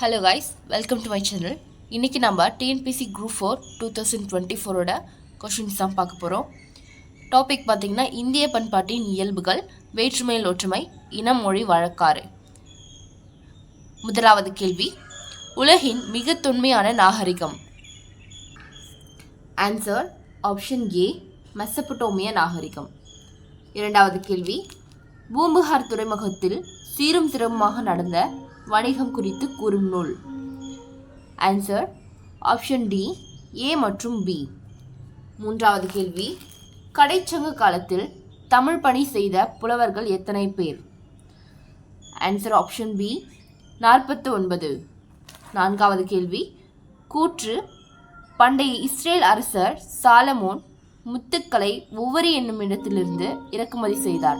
Hello guys welcome to my channel இன்றைக்கி நம்ம TNPSC group four two thousand twenty ஃபோரோட questions தான் பார்க்க போகிறோம் டாபிக் பார்த்திங்கன்னா இந்திய பண்பாட்டின் இயல்புகள் வேற்றுமையில் ஒற்றுமை இனம் மொழி வழக்காறு. முதலாவது கேள்வி உலகின் மிக தொன்மையான நாகரிகம். ஆன்சர் ஆப்ஷன் ஏ மெசப்பட்டோமிய நாகரிகம். இரண்டாவது கேள்வி பூம்புகார் துறைமுகத்தில் சீரும் சிரமமாக நடந்த வணிகம் குறித்து கூறும் நூல். ஆன்சர் ஆப்ஷன் டி ஏ மற்றும் பி மூன்றாவது கேள்வி. கடைச்சங்க காலத்தில் தமிழ் பணி செய்த புலவர்கள் எத்தனை பேர்? ஆன்சர் ஆப்ஷன் பி நாற்பத்து ஒன்பது நான்காவது கேள்வி. கூற்று. பண்டைய இஸ்ரேல் அரசர் சாலமோன் முத்துக்களை ஒவ்வொரு என்னும் இடத்திலிருந்து இறக்குமதி செய்தார்.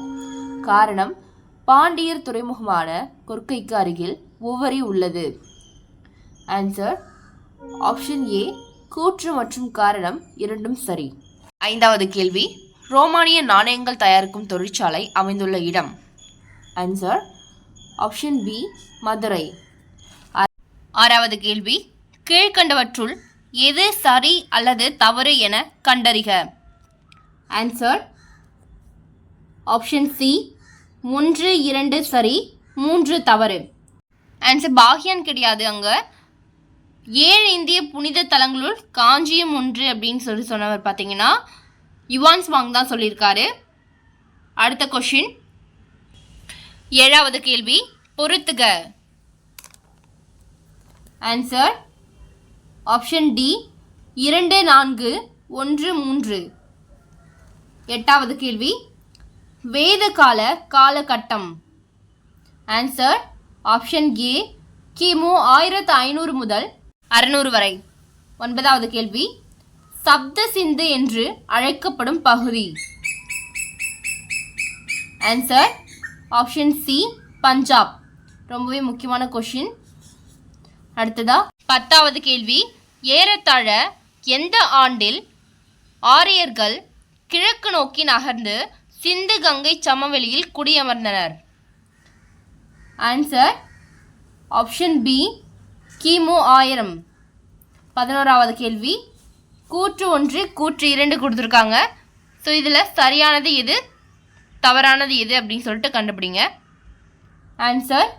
காரணம் பாண்டியர் துறைமுகமான கொர்க்கைக்கு அருகில் ஒவ்வொரு உள்ளது. ஆன்சர் ஆப்ஷன் ஏ கூற்று மற்றும் காரணம் இரண்டும் சரி. ஐந்தாவது கேள்வி ரோமானிய நாணயங்கள் தயாரிக்கும் தொழிற்சாலை அமைந்துள்ள இடம். Answer option B Madurai. ஆறாவது கேள்வி கீழ்கண்டவற்றுள் எது சரி அல்லது தவறு என கண்டறிக. ஆன்சர் ஆப்ஷன் சி ஒன்று இரண்டு சரி மூன்று தவறு. ஆன்சர் பாகியான் கிடையாது அங்கே. ஏழு இந்திய புனித தலங்களுள் காஞ்சியம் ஒன்று அப்படின்னு சொல்லி சொன்னவர் பார்த்தீங்கன்னா யுவான்ஸ் வாங் தான் சொல்லியிருக்காரு. அடுத்த கொஷின் ஏழாவது கேள்வி. பொறுத்துக. ஆன்சர் ஆப்ஷன் டி இரண்டு நான்கு ஒன்று மூன்று. எட்டாவது கேள்வி. வேதகால காலகட்டம். ஆன்சர் ஆப்ஷன் ஏ கிமு ஆயிரத்து ஐநூறு முதல் அறுநூறு வரை. ஒன்பதாவது கேள்வி சப்த சிந்து என்று அழைக்கப்படும் பகுதி. Answer option C Punjab. ரொம்பவே முக்கியமான கொஷின் அடுத்ததா பத்தாவது கேள்வி ஏறத்தாழ எந்த ஆண்டில் ஆரியர்கள் கிழக்கு நோக்கி நகர்ந்து சிந்து கங்கை சமவெளியில் குடியமர்ந்தனர். ஆன்சர் ஆப்ஷன் பி கிமு ஆயிரம். பதினோராவது கேள்வி. கூற்று ஒன்று கூற்று இரண்டு கொடுத்துருக்காங்க. ஸோ இதில் சரியானது எது? தவறானது எது அப்படின்னு சொல்லிட்டு கண்டுபிடிங்க. ஆன்சர்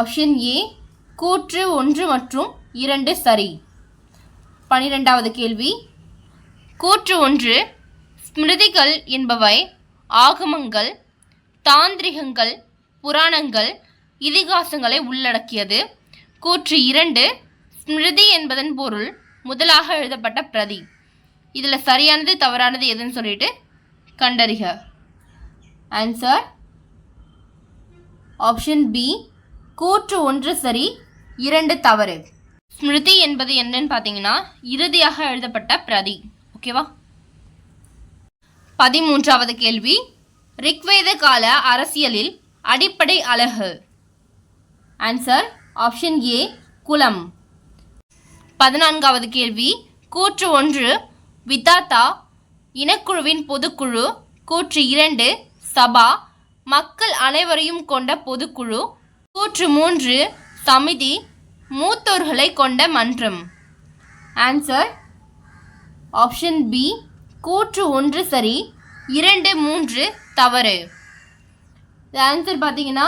ஆப்ஷன் ஏ கூற்று ஒன்று மற்றும் இரண்டு சரி. பனிரெண்டாவது கேள்வி. கூற்று ஒன்று ஸ்மிருதிகள் என்பவை ஆகமங்கள் தாந்திரிகங்கள் புராணங்கள் இதிகாசங்களை உள்ளடக்கியது. கூற்று இரண்டு ஸ்மிருதி என்பதன் பொருள் முதலாக எழுதப்பட்ட பிரதி. இதில் சரியானது தவறானது எதுன்னு சொல்லிட்டு கண்டறிக. ஆன்சர் ஆப்ஷன் பி கூற்று ஒன்று சரி இரண்டு தவறு. ஸ்மிருதி என்பது என்னன்னு பார்த்தீங்கன்னா இறுதியாக எழுதப்பட்ட பிரதி. ஓகேவா பதிமூன்றாவது கேள்வி. ரிக்வேத கால அரசியலில் அடிப்படை அலகு ஆன்சர் ஆப்ஷன் ஏ குலம் பதினான்காவது கேள்வி. கூற்று ஒன்று விதாத்தா இனக்குழுவின் பொதுக்குழு. கூற்று இரண்டு சபா மக்கள் அனைவரையும் கொண்ட பொதுக்குழு. கூற்று மூன்று சமிதி மூத்தோர்களை கொண்ட மன்றம். ஆன்சர் ஆப்ஷன் பி கூற்று ஒன்று சரி இரண்டு மூன்று தவறு. ஆன்சர் பார்த்தீங்கன்னா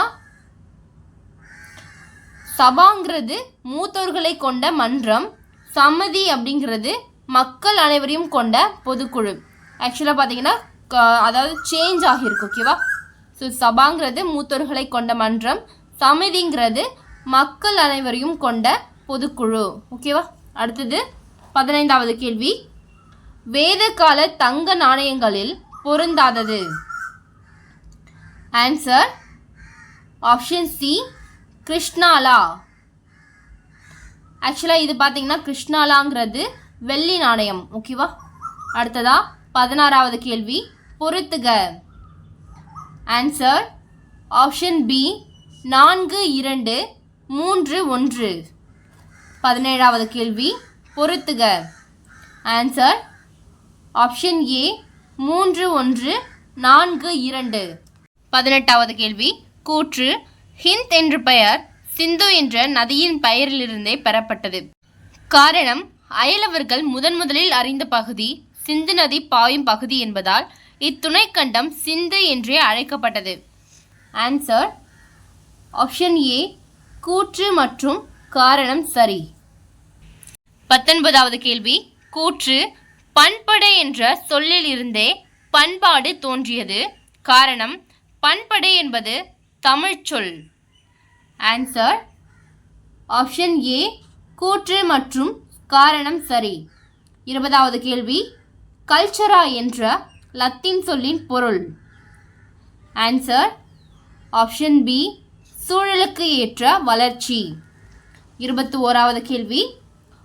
சபாங்கிறது மூத்தோர்களை கொண்ட மன்றம் சம்மதி அப்படிங்கிறது மக்கள் அனைவரையும் கொண்ட பொதுக்குழு. ஆக்சுவலாக பார்த்தீங்கன்னா க- அதாவது சேஞ்ச் ஆகியிருக்கு ஓகேவா ஸோ சபாங்கிறது மூத்தோர்களை கொண்ட மன்றம் சமிதிங்கிறது மக்கள் அனைவரையும் கொண்ட பொதுக்குழு ஓகேவா அடுத்தது பதினைந்தாவது கேள்வி. வேதகால தங்க நாணயங்களில் பொருந்தாதது. Answer option C Krishnala. ஆக்சுவலாக இது பார்த்தீங்கன்னா கிருஷ்ணாலாங்கிறது வெள்ளி நாணயம். ஓகேவா அடுத்ததா பதினாறாவது கேள்வி. பொருத்துக. ஆன்சர் ஆப்ஷன் பி நான்கு இரண்டு மூன்று ஒன்று. பதினேழாவது கேள்வி. பொருத்துக. ஆன்சர் ஆப்ஷன் ஏ மூன்று ஒன்று நான்கு இரண்டு. பதினெட்டாவது கேள்வி. கூற்று ஹிந்த் என்று பெயர் சிந்து என்ற நதியின் பெயரிலிருந்தே பெறப்பட்டது. காரணம் அயலவர்கள் முதன் முதலில் அறிந்த பகுதி சிந்து நதி பாயும் பகுதி என்பதால் இத்துணைக்கண்டம் சிந்து என்றே அழைக்கப்பட்டது. ஆன்சர் ஆப்ஷன் ஏ கூற்று மற்றும் காரணம் சரி. பத்தொன்பதாவது கேள்வி. கூற்று பண்படை என்ற சொல்லில் இருந்தே பண்பாடு தோன்றியது. காரணம் பண்படை என்பது தமிழ் சொல். ஆன்சர் ஆப்ஷன் ஏ கூற்று மற்றும் காரணம் சரி. இருபதாவது கேள்வி கல்ச்சரா என்ற லத்தீன் சொல்லின் பொருள். ஆன்சர் ஆப்ஷன் பி சூழலுக்கு ஏற்ற வளர்ச்சி. இருபத்தி ஓராவது கேள்வி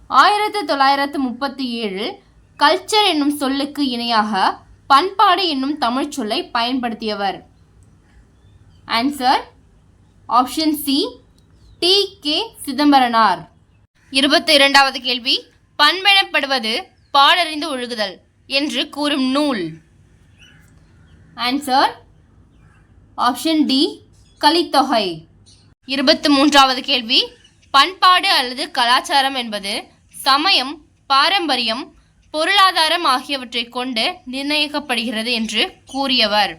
ஆயிரத்து தொள்ளாயிரத்து முப்பத்தி ஏழு கல்ச்சர் என்னும் சொல்லுக்கு இணையாக பண்பாடு என்னும் தமிழ் சொல்லை பயன்படுத்தியவர். Answer option C T K Chidambaranar. இருபத்தி இரண்டாவது கேள்வி பண்பெனப்படுவது பாடறிந்து ஒழுகுதல் என்று கூறும் நூல். Answer option D Kalithogai. இருபத்தி மூன்றாவது கேள்வி பண்பாடு அல்லது கலாச்சாரம் என்பது சமயம் பாரம்பரியம் பொருளாதாரம் ஆகியவற்றை கொண்டு நிர்ணயிக்கப்படுகிறது என்று கூறியவர்.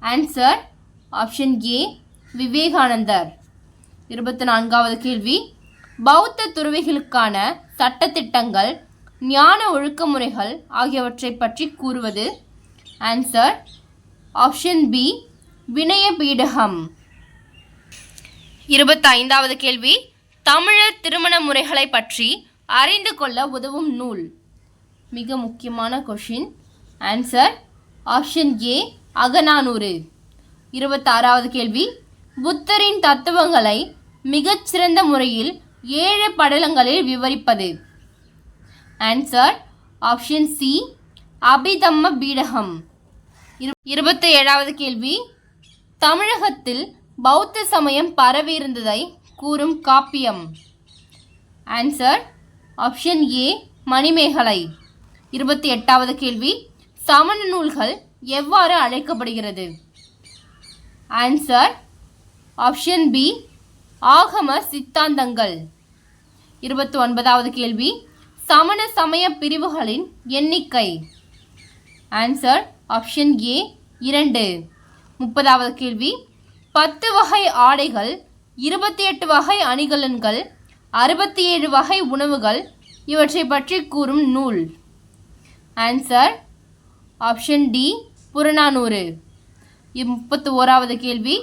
Answer option A Vivekanandar. இருபத்தி நான்காவது கேள்வி. பௌத்த துறவிகளுக்கான சட்டத்திட்டங்கள் ஞான ஒழுக்க முறைகள் ஆகியவற்றை பற்றி கூறுவது. ஆன்சர் ஆப்ஷன் பி வினய பீடகம். இருபத்தைந்தாவது கேள்வி. தமிழர் திருமண முறைகளை பற்றி அறிந்து கொள்ள உதவும் நூல். மிக முக்கியமான question answer option A Akananuru. இருபத்தாறாவது கேள்வி. புத்தரின் தத்துவங்களை மிகச்சிறந்த முறையில் ஏழு படலங்களில் விவரிப்பது. Answer option C Abhidhamma Pitakam. இரு இருபத்தி ஏழாவது கேள்வி. தமிழகத்தில் பௌத்த சமயம் பரவியிருந்ததை கூறும் காப்பியம். Answer option A Manimekalai. இருபத்தி எட்டாவது கேள்வி சமண நூல்கள் எவ்வாறு அழைக்கப்படுகிறது? ஆன்சர் ஆப்ஷன் பி ஆகம சித்தாந்தங்கள். இருபத்தி ஒன்பதாவது கேள்வி சமண சமய பிரிவுகளின் எண்ணிக்கை. ஆன்சர் ஆப்ஷன் ஏ இரண்டு. முப்பதாவது கேள்வி பத்து வகை ஆடைகள் இருபத்தி எட்டு வகை அணிகலன்கள் அறுபத்தி ஏழு வகை உணவுகள் இவற்றை பற்றி கூறும் நூல். Answer option D Purananuru. முப்பத்தி ஓராவது கேள்வி.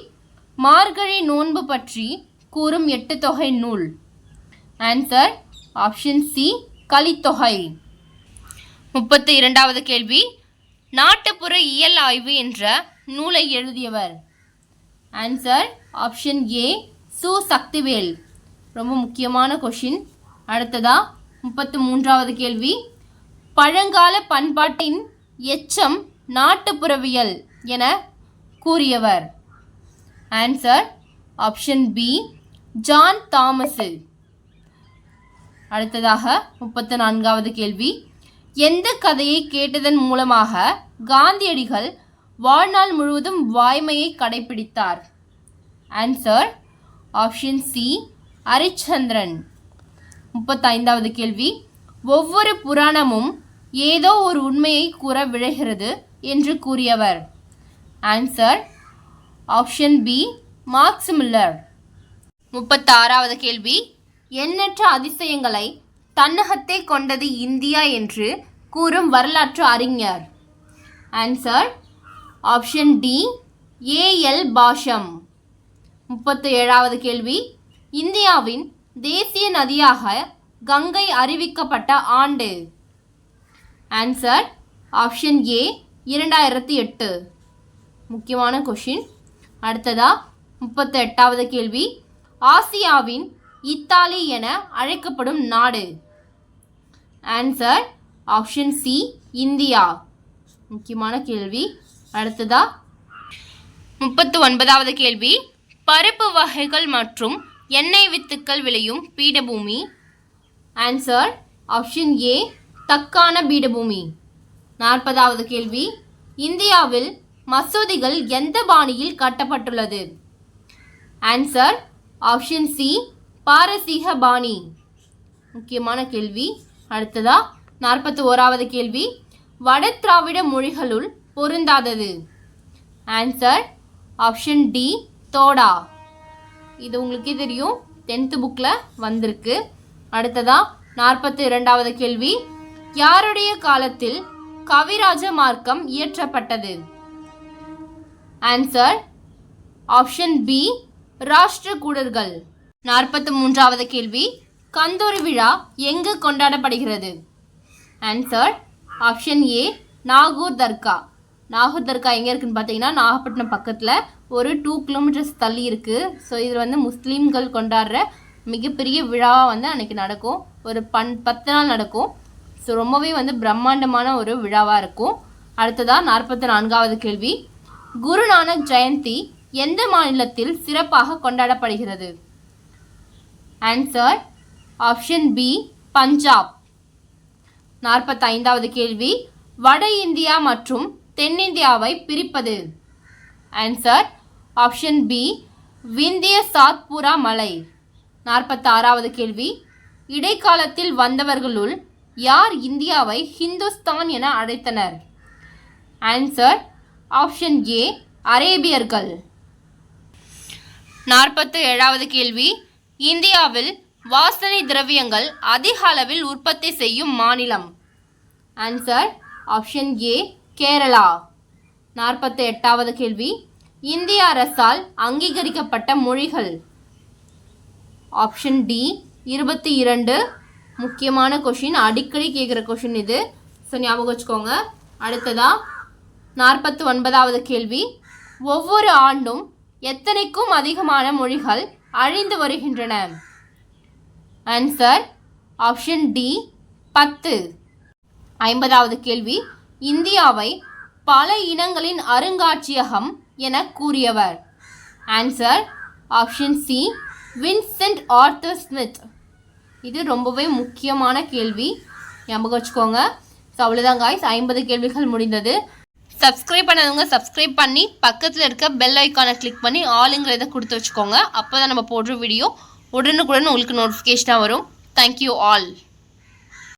மார்கழி நோன்பு பற்றி கூறும் எட்டு தொகை நூல். Answer option C Kalithogai. முப்பத்தி இரண்டாவது கேள்வி. நாட்டுப்புற இயல் ஆய்வு என்ற நூலை எழுதியவர். ஆன்சர் ஆப்ஷன் ஏ சு சக்திவேல் ரொம்ப முக்கியமான கொஷின் அடுத்ததா முப்பத்து மூன்றாவது கேள்வி. பழங்கால பண்பாட்டின் எச்சம் நாட்டுப்புறவியல் என கூறியவர். Answer option B John Thomas அடுத்ததாக முப்பத்து நான்காவது கேள்வி. எந்த கதையை கேட்டதன் மூலமாக காந்தியடிகள் வாழ்நாள் முழுவதும் வாய்மையை கடைபிடித்தார் ஆன்சர் ஆப்ஷன் சி ஹரிச்சந்திரன் முப்பத்தைந்தாவது கேள்வி. ஒவ்வொரு புராணமும் ஏதோ ஒரு உண்மையை கூற விழைகிறது என்று கூறியவர். Answer option B Marx Miller முப்பத்தாறாவது கேள்வி. எண்ணற்ற அதிசயங்களை தன்னகத்தே கொண்டது இந்தியா என்று கூறும் வரலாற்று அறிஞர். Answer option D A L Basham முப்பத்து ஏழாவது கேள்வி. இந்தியாவின் தேசிய நதியாக கங்கை அறிவிக்கப்பட்ட ஆண்டு. ஆன்சர் ஆப்ஷன் ஏ இரண்டாயிரத்தி எட்டு. முக்கியமான கொஷின் அடுத்ததா முப்பத்தி எட்டாவது கேள்வி. ஆசியாவின் இத்தாலி என அழைக்கப்படும் நாடு. Answer option C India. முக்கியமான கேள்வி. அடுத்ததா முப்பத்து ஒன்பதாவது கேள்வி. பருப்பு வகைகள் மற்றும் எண்ணெய் வித்துக்கள் விளையும் பீடபூமி. ஆன்சர் ஆப்ஷன் ஏ தக்கான பீடபூமி. நாற்பதாவது கேள்வி. இந்தியாவில் மசூதிகள் எந்த பாணியில் கட்டப்பட்டுள்ளது? ஆன்சர் ஆப்ஷன் சி பாரசீக பாணி. முக்கியமான கேள்வி. அடுத்ததா நாற்பத்தி ஓராவது கேள்வி. வட திராவிட மொழிகளுள் பொருந்தாதது. Answer option D Toda. இது உங்களுக்கே தெரியும். டென்த்து புக்கில் வந்திருக்கு. அடுத்ததா நாற்பத்தி இரண்டாவது கேள்வி. யாருடைய காலத்தில் கவிராஜ மார்க்கம் இயற்றப்பட்டது? ஆன்சர் ஆப்ஷன் பி ராஷ்டிரகூடர்கள். நாற்பத்தி மூன்றாவது கேள்வி கந்தூரி விழா எங்கு கொண்டாடப்படுகிறது? Answer option A Nagore Dargah. Nagore Dargah எங்கே இருக்குன்னு பார்த்தீங்கன்னா நாகப்பட்டினம் பக்கத்தில் ஒரு டூ கிலோமீட்டர்ஸ் தள்ளி இருக்குது ஸோ இதில் வந்து முஸ்லீம்கள் கொண்டாடுற மிகப்பெரிய விழாவாக வந்து அன்றைக்கி நடக்கும். ஒரு பன் பத்து நாள் நடக்கும். ஸோ ரொம்பவே வந்து பிரம்மாண்டமான ஒரு விழாவாக இருக்கும். அடுத்ததாக நாற்பத்தி நான்காவது கேள்வி. குருநானக் ஜெயந்தி எந்த மாநிலத்தில் சிறப்பாக கொண்டாடப்படுகிறது? Answer option B Punjab. நாற்பத்தைந்தாவது கேள்வி. வட இந்தியா மற்றும் தென்னிந்தியாவை பிரிப்பது? Answer option B Vindhya Satpura மலை. நாற்பத்தாறாவது கேள்வி. இடைக்காலத்தில் வந்தவர்களுள் யார் இந்தியாவை ஹிந்துஸ்தான் என அழைத்தனர்? ஆன்சர் ஆப்ஷன் ஏ அரேபியர்கள். நாற்பத்து ஏழாவது கேள்வி. இந்தியாவில் வாசனை திரவியங்கள் அதிக அளவில் உற்பத்தி செய்யும் மாநிலம். Answer option A Kerala. நாற்பத்தி எட்டாவது கேள்வி. இந்திய அரசால் அங்கீகரிக்கப்பட்ட மொழிகள். ஆப்ஷன் டி இருபத்தி இரண்டு. முக்கியமான கொஷின் அடிக்கடி கேட்குற கொஷின் இது. ஸோ ஞாபகம் வச்சுக்கோங்க. அடுத்ததா நாற்பத்தி ஒன்பதாவது கேள்வி. ஒவ்வொரு ஆண்டும் எத்தனைக்கும் அதிகமான மொழிகள் அழிந்து வருகின்றன? ஆன்சர் ஆப்ஷன் டி பத்து. ஐம்பதாவது கேள்வி. இந்தியாவை பல இனங்களின் அருங்காட்சியகம் என கூறியவர். Answer option C Vincent Arthur Smith இது ரொம்பவே முக்கியமான கேள்வி. ஞாபகம் வச்சுக்கோங்க. ஸோ அவ்வளோதான் காய்ஸ் ஐம்பது கேள்விகள் முடிந்தது. சப்ஸ்கிரைப் பண்ணாதவங்க சப்ஸ்கிரைப் பண்ணி பக்கத்தில் இருக்க பெல் ஐக்கானை கிளிக் பண்ணி ஆளுங்கிறத கொடுத்து வச்சுக்கோங்க. அப்போ தான் நம்ம போடுற வீடியோ உடனுக்குடன் உங்களுக்கு நோட்டிஃபிகேஷனாக வரும். Thank you all